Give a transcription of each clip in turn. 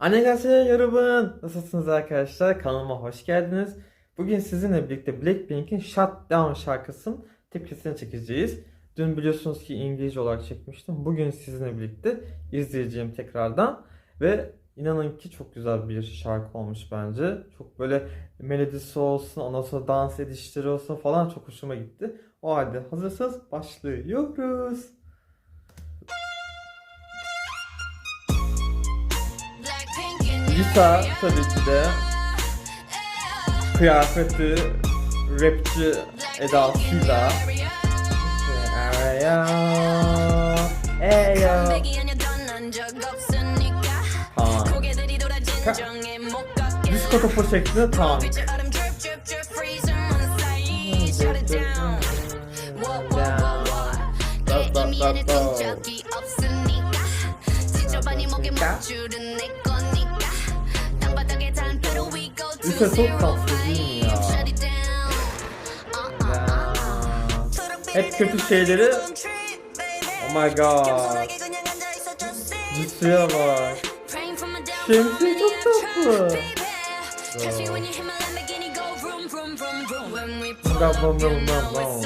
Annyeonghaseyo yorubun. Nasılsınız arkadaşlar? Kanalıma hoş geldiniz. Bugün sizinle birlikte Blackpink'in Shut Down şarkısının tepkisini çekeceğiz. Dün biliyorsunuz ki İngilizce olarak çekmiştim. Bugün sizinle birlikte izleyeceğim tekrardan. Ve inanın ki çok güzel bir şarkı olmuş bence. Çok böyle melodisi olsun, ondan sonra dans edişleri olsun falan çok hoşuma gitti. O halde hazırsanız başlıyoruz. Lisa tabii ki de kıyafeti rapçi edasıyla Eyo Eyo Tamam Disko topu şeklinde tamam Lisa çok tatlı değil mi ya? Hep kötü şeyleri Oh my god Ciddiye bak Şemsiye çok tatlı Bam bam bam bam bam.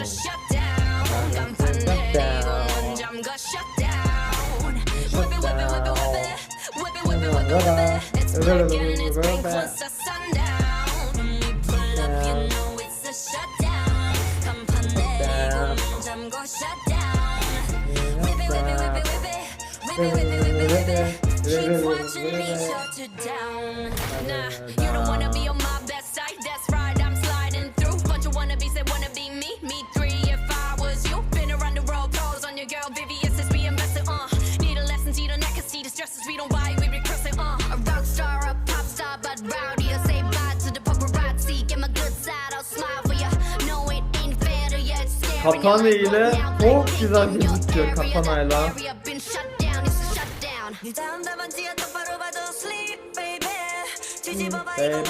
shut down. Whip it, whip it, whip it, whip it. Whip it, whip it, whip it, whip it. Keep watching me shut you down. Nah, you don't wanna be on my Katana ile çok güzel gözüküyor katanayla. Baby.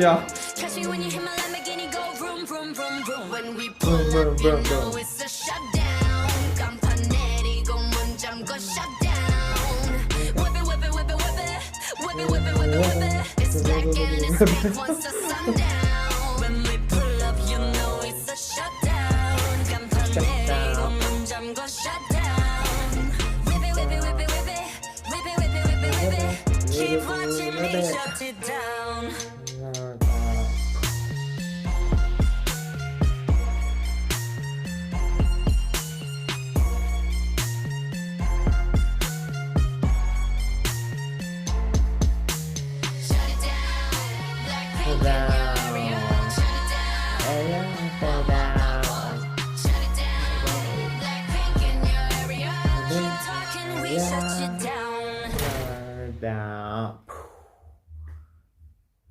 Ya. Vroom vroom vroom vroom. Whip it, whip it, whip it, whip it, whip it, whip it, whip it. Keep watching me shut it down. İt down. Shut it.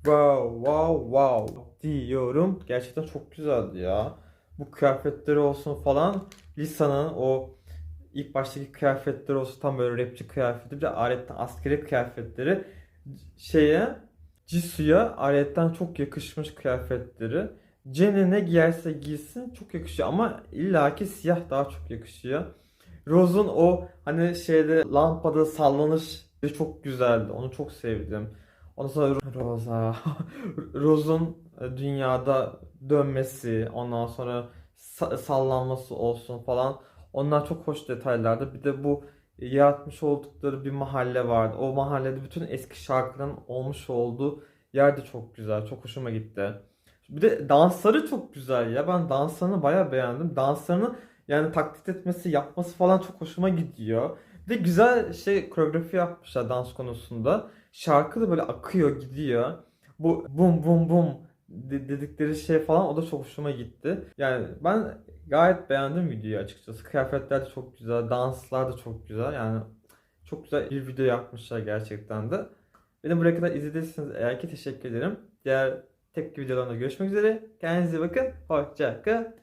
Wow wow wow diyorum. Gerçekten çok güzeldi ya. Bu kıyafetleri olsun falan. Lisa'nın o ilk baştaki kıyafetleri olsun tam böyle rapçi kıyafeti. Bir de aletten askeri kıyafetleri. Şeye Jisoo'ya aletten çok yakışmış kıyafetleri. Jen'e ne giyerse giysin çok yakışıyor ama illaki siyah daha çok yakışıyor. Rose'un o hani şeyde lampada sallanış çok güzeldi. Onu çok sevdim. Ondan sonra Rosa, Rose'un dünyada dönmesi, ondan sonra sa- sallanması olsun falan. Onlar çok hoş detaylardı. Bir de bu yaratmış oldukları bir mahalle vardı. O mahallede bütün eski şarkıların olmuş olduğu yer de çok güzel. Çok hoşuma gitti. Bir de dansları çok güzel ya. Ben danslarını bayağı beğendim. Danslarını yani taklit etmesi, yapması falan çok hoşuma gidiyor. Bir de güzel şey koreografi yapmışlar dans konusunda. Şarkı da böyle akıyor, gidiyor. Bu bum bum bum de- dedikleri şey falan o da çok hoşuma gitti. Yani ben gayet beğendim videoyu açıkçası. Kıyafetler de çok güzel, danslar da çok güzel. Yani çok güzel bir video yapmışlar gerçekten de. Beni buraya kadar izlediyseniz eğer ki teşekkür ederim. Diğer tepki videolarında görüşmek üzere. Kendinize bakın. Hoşça kalın.